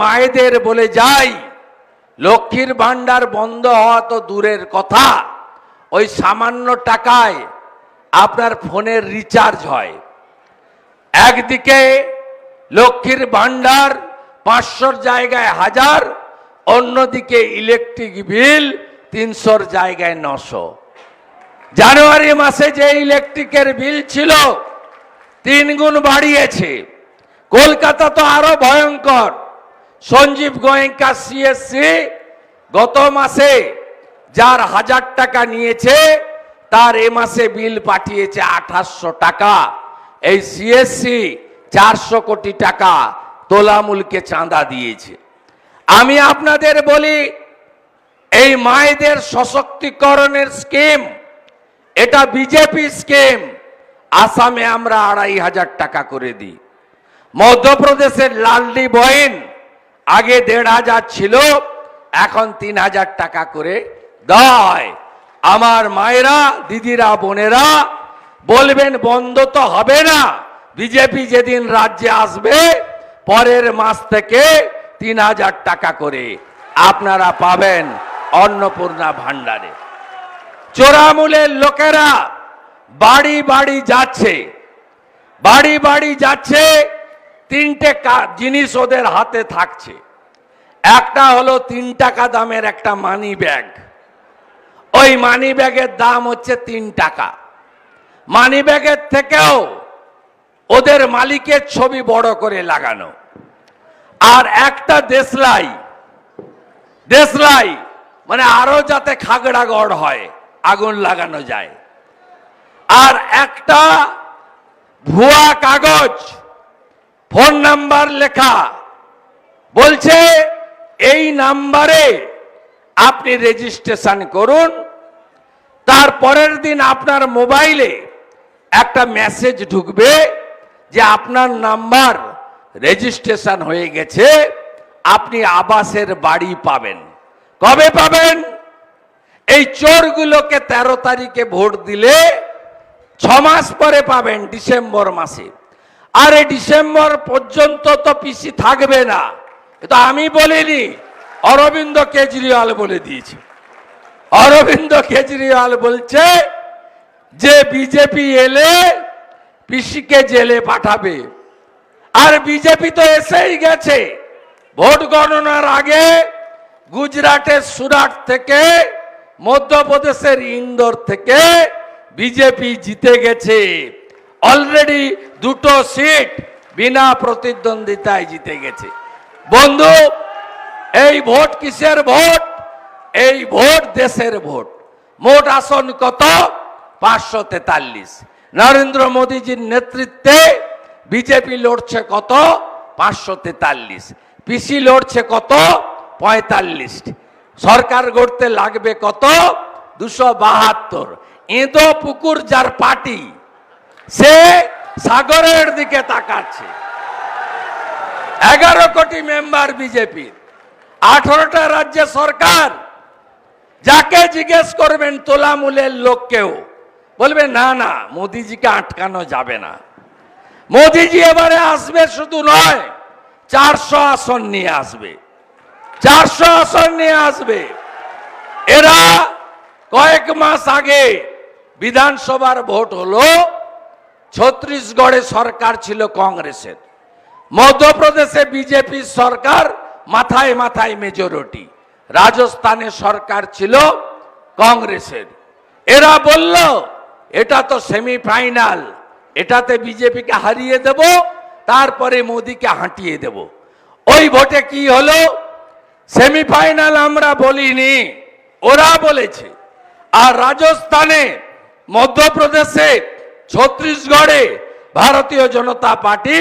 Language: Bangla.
মায়েদের বলে যাই, লক্ষ্মীর ভাণ্ডার বন্ধ হওয়া তো দূরের কথা। ওই সামান্য টাকায় আপনার ফোনের রিচার্জ হয়। একদিকে লক্ষ্মীর ভাণ্ডার পাঁচশোর জায়গায় হাজার, অন্যদিকে ইলেকট্রিক বিল তিনশোর জায়গায় নশো। জানুয়ারি মাসে যে ইলেকট্রিকের বিল ছিল তিন গুণ বাড়িয়েছে। কলকাতা তো আরও ভয়ঙ্কর। সঞ্জীব গোয়েঙ্কা সিএসসি গত মাসে যার হাজার টাকা নিয়েছে, তার এ মাসে বিল পাঠিয়েছে আঠাশশো টাকা। এই সিএসসি চারশো কোটি টাকা তোলামূলকে চাঁদা দিয়েছে। আমি আপনাদের বলি, এই মায়েদের সশক্তিকরণের স্কিম, এটা বিজেপি স্কিম, আসামে আমরা আড়াই হাজার টাকা করে দিই। মধ্যপ্রদেশের লালডি বইন আগে দেড় হাজার ছিল, এখন তিন হাজার টাকা করে হয় আমার মায়েরা, দিদিরা, বোনেরা, বলবেন বন্ধ তো হবে না। বিজেপি যেদিন রাজ্যে আসবে, পরের মাস থেকে তিন হাজার টাকা করে। আপনারা পাবেন অন্নপূর্ণা ভাণ্ডারে। চোরামূলের লোকেরা বাড়ি বাড়ি যাচ্ছে, বাড়ি বাড়ি যাচ্ছে তিনটে জিনিস ওদের হাতে থাকছে। একটা হলো তিন টাকা দামের একটা মানি ব্যাগ ওই মানি ব্যাগের দাম হচ্ছে তিন টাকা। মানি ব্যাগের থেকেও ওদের মালিকের ছবি বড় করে লাগানো। আর একটা দেশলাই। দেশলাই মানে আরও যাতে খাগড়া গড় হয়, আগুন লাগানো যায়। আর একটা ভুয়া কাগজ। ফোন নাম্বার লেখা। বলছে, এই নাম্বারে আপনি রেজিস্ট্রেশন করুন, তার পরের দিন আপনার মোবাইলে একটা মেসেজ ঢুকবে যে আপনার নাম্বার রেজিস্ট্রেশন হয়ে গেছে, আপনি আবাসের বাড়ি পাবেন। কবে পাবেন? এই চোরগুলোকে তেরো তারিখে ভোট দিলে ছ মাস পরে পাবেন, ডিসেম্বর মাসে। আর ডিসেম্বর পর্যন্ত তো পিসি থাকবে না। এটা আমি বলিনি, অরবিন্দ কেজরিওয়াল বলে দিয়েছে। অরবিন্দ কেজরিওয়াল বলছে যে বিজেপি এলে পিসিকে জেলে পাঠাবে। আর বিজেপি তো এসেই গেছে। ভোট গণনার আগে গুজরাটের সুরাট থেকে, মধ্যপ্রদেশের ইন্দোর থেকে বিজেপি জিতে গেছে। অলরেডি দুটো সিট বিনা প্রতিদ্বন্দ্বিতায় জিতে গেছে। বন্ধু, এই ভোট কিসের ভোট? এই ভোট দেশের ভোট। মোট আসন কত? পাঁচশো তেতাল্লিশ। নরেন্দ্র মোদীজির নেতৃত্বে বিজেপি লড়ছে কত? পাঁচশো তেতাল্লিশ। পিসি লড়ছে কত? পঁয়তাল্লিশ। সরকার গড়তে লাগবে কত? দুশো বাহাত্তর। এঁদো পুকুর যার পার্টি সে সাগরের দিকে তাকাচ্ছে। এগারো কোটি মেম্বার বিজেপির। আঠারোটা রাজ্যে সরকার। যাকে জিজ্ঞেস করবেন তোলামূলের লোককেও বলবে, না না, মোদিজিকে আটকানো যাবে না। মোদিজি এবারে আসবে শুধু নয়, চারশো আসন নিয়ে আসবে। চারশো আসন নিয়ে আসবে। এরা কয়েক মাস আগে বিধানসভার ভোট হলো। ছত্রিশগড়ে সরকার ছিল কংগ্রেসের। মধ্যপ্রদেশে বিজেপির সরকার মাথায় মাথায় মেজরিটি রাজস্থানে সরকার ছিল কংগ্রেসের। এরা বলল, এটা তো সেমিফাইনাল এটাতে বিজেপিকে হারিয়ে দেব, তারপরে মোদিকে হাঁটিয়ে দেব। ওই ভোটে কি হলো? সেমিফাইনাল আমরা বলিনি, ওরা বলেছে। আর রাজস্থানে, মধ্যপ্রদেশে ছত্তিশগড়ে ভারতীয় জনতা পার্টি